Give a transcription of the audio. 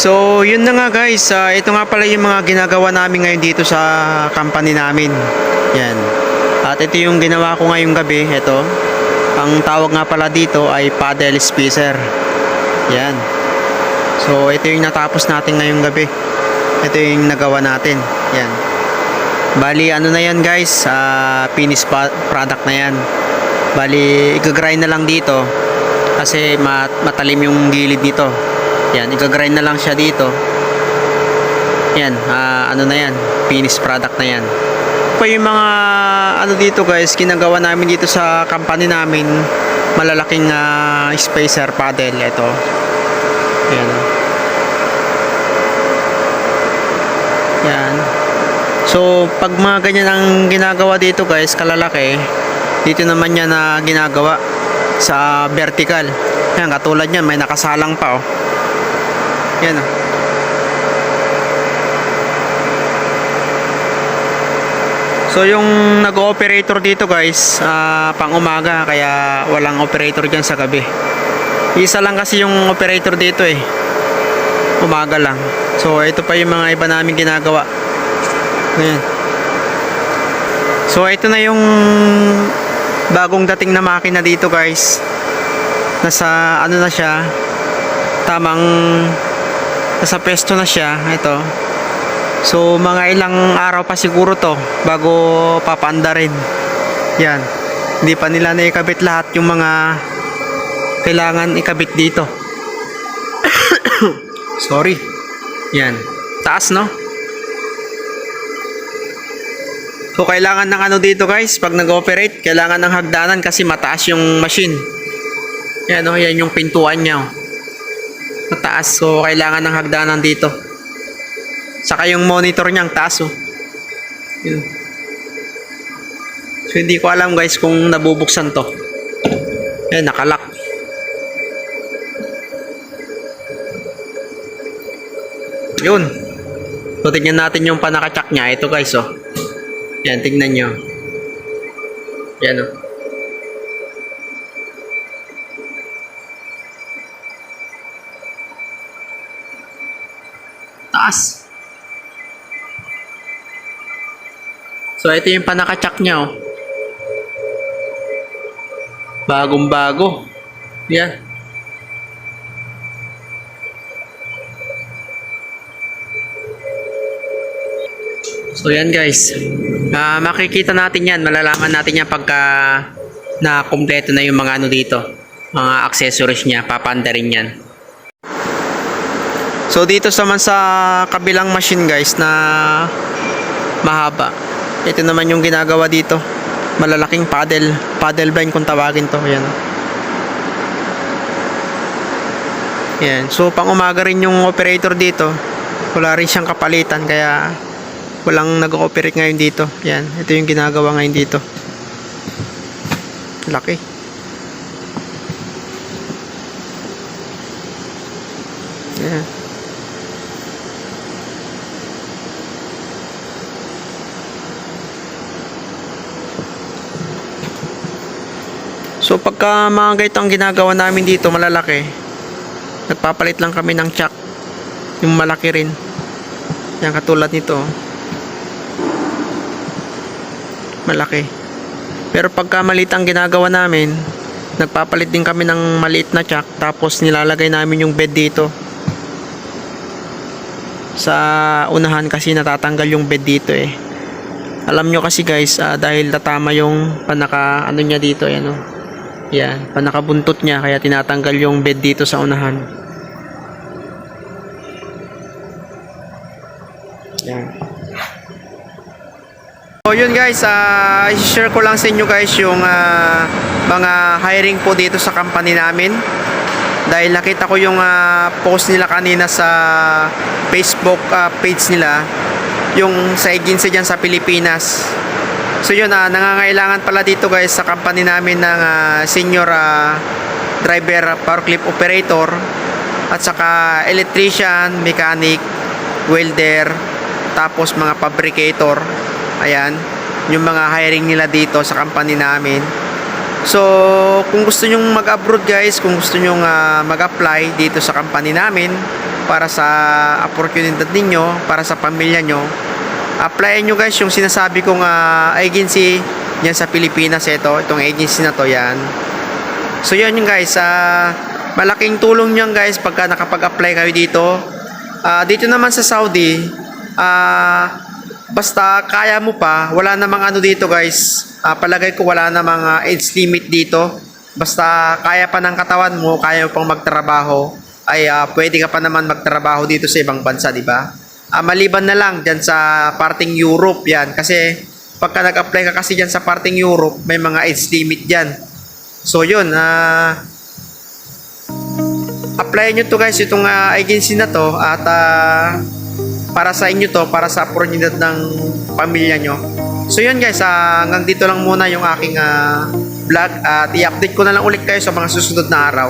So, yun na nga guys. Ah, ito nga pala yung mga ginagawa namin ngayon dito sa company namin. Yan. At ito yung ginawa ko ngayong gabi. Ito. Ang tawag nga pala dito ay paddle spacer. Yan. So, ito yung natapos natin ngayong gabi. Ito yung nagawa natin. Yan. Bali, ano na yan guys? Ah, finished product na yan. Bali, igagrind na lang dito. Kasi mat matalim yung gilid nito. Yan, igagrind na lang siya dito. Yan, ah, ano na yan, finished product na yan. Pa yung mga ano dito guys, ginagawa namin dito sa company namin, malalaking ah, spacer paddle ito. Yan. Yan. So, pag mga ganyan ang ginagawa dito guys, kalalaki, dito naman yan na ginagawa sa vertical. Yan, katulad yan, may nakasalang pa oh. Yan oh. So yung nag-operator dito guys, ah, pang umaga kaya walang operator dyan sa gabi. Isa lang kasi yung operator dito eh. Umaga lang. So ito pa yung mga iba namin ginagawa. Ayan. So ito na yung bagong dating na makina dito guys. Nasa ano na siya. Tamang nasa pesto na siya. Ito. So mga ilang araw pa siguro to bago papanda rin. Yan. Hindi pa nila naikabit lahat yung mga kailangan ikabit dito. Sorry. Yan. Taas no? So kailangan ng ano dito guys, pag nag-operate, kailangan ng hagdanan kasi mataas yung machine. Yan oh, yan yung pintuan niya. oh. Mataas, so kailangan ng hagdanan dito. Saka yung monitor niya ang taas oh. Yun. So hindi ko alam guys kung nabubuksan to. Yan, nakalak. Yun. So tignan natin yung panakachak niya. Ito guys oh. Yan, tignan nyo. Yan oh. Taas. So, ito yung panakachak niya, oh. Bagong bago. Yan. So, yan guys. Ah, makikita natin yan. Malalaman natin yan pagka na kompleto na yung mga ano dito. Mga accessories niya. Papanda rin yan. So, dito naman sa kabilang machine guys na mahaba. Ito naman yung ginagawa dito. Malalaking paddle. Paddle vine kung tawagin to. Yan. Yan. So, pang umaga rin yung operator dito. Wala rin siyang kapalitan. Kaya, walang nag-ooperate ngayon dito. Yan. Ito yung ginagawa ngayon dito. Laki. Yan. So pagka mga ganito ang ginagawa namin dito malalaki, nagpapalit lang kami ng chuck. Yung malaki rin. Yan katulad nito. Malaki. Pero pagka maliit ang ginagawa namin, nagpapalit din kami ng maliit na chuck tapos nilalagay namin yung bed dito. Sa unahan kasi natatanggal yung bed dito eh. Alam nyo kasi guys, ah, dahil tatama yung panaka ano niya dito, ayan oh. Yan, panakabuntot niya kaya tinatanggal yung bed dito sa unahan. Yan. So yun guys, ah share ko lang sa inyo guys yung ah, mga hiring po dito sa company namin. Dahil nakita ko yung ah, post nila kanina sa Facebook ah, page nila yung sa agency dyan sa Pilipinas. So yun, ah, nangangailangan pala dito guys sa company namin ng ah, senior ah, driver power clip operator at saka electrician, mechanic, welder, tapos mga fabricator. Ayan, yung mga hiring nila dito sa company namin. So, kung gusto nyong mag-abroad guys, kung gusto nyong ah, mag-apply dito sa company namin, para sa oportunidad ninyo, para sa pamilya nyo, applyan nyo guys yung sinasabi kong ah, agency yan sa Pilipinas ito, itong agency na to yan. So yan yung guys, ah, malaking tulong nyo guys pagka nakapag-apply kayo dito. Ah, dito naman sa Saudi, ah, basta kaya mo pa, wala namang ano dito guys. Ah, palagay ko wala namang ah, age limit dito. Basta kaya pa ng katawan mo, kaya mo pang magtrabaho, ay ah, pwede ka pa naman magtrabaho dito sa ibang bansa, di ba? Ah, maliban na lang dyan sa parting Europe yan. Kasi pagka nag-apply ka kasi dyan sa parting Europe, may mga age limit dyan. So yun, ah apply nyo to guys itong ah, agency na to at ah, para sa inyo to, para sa oportunidad ng pamilya nyo. So yun guys, ah, hanggang dito lang muna yung aking ah, vlog at i-update ko na lang ulit kayo sa mga susunod na araw.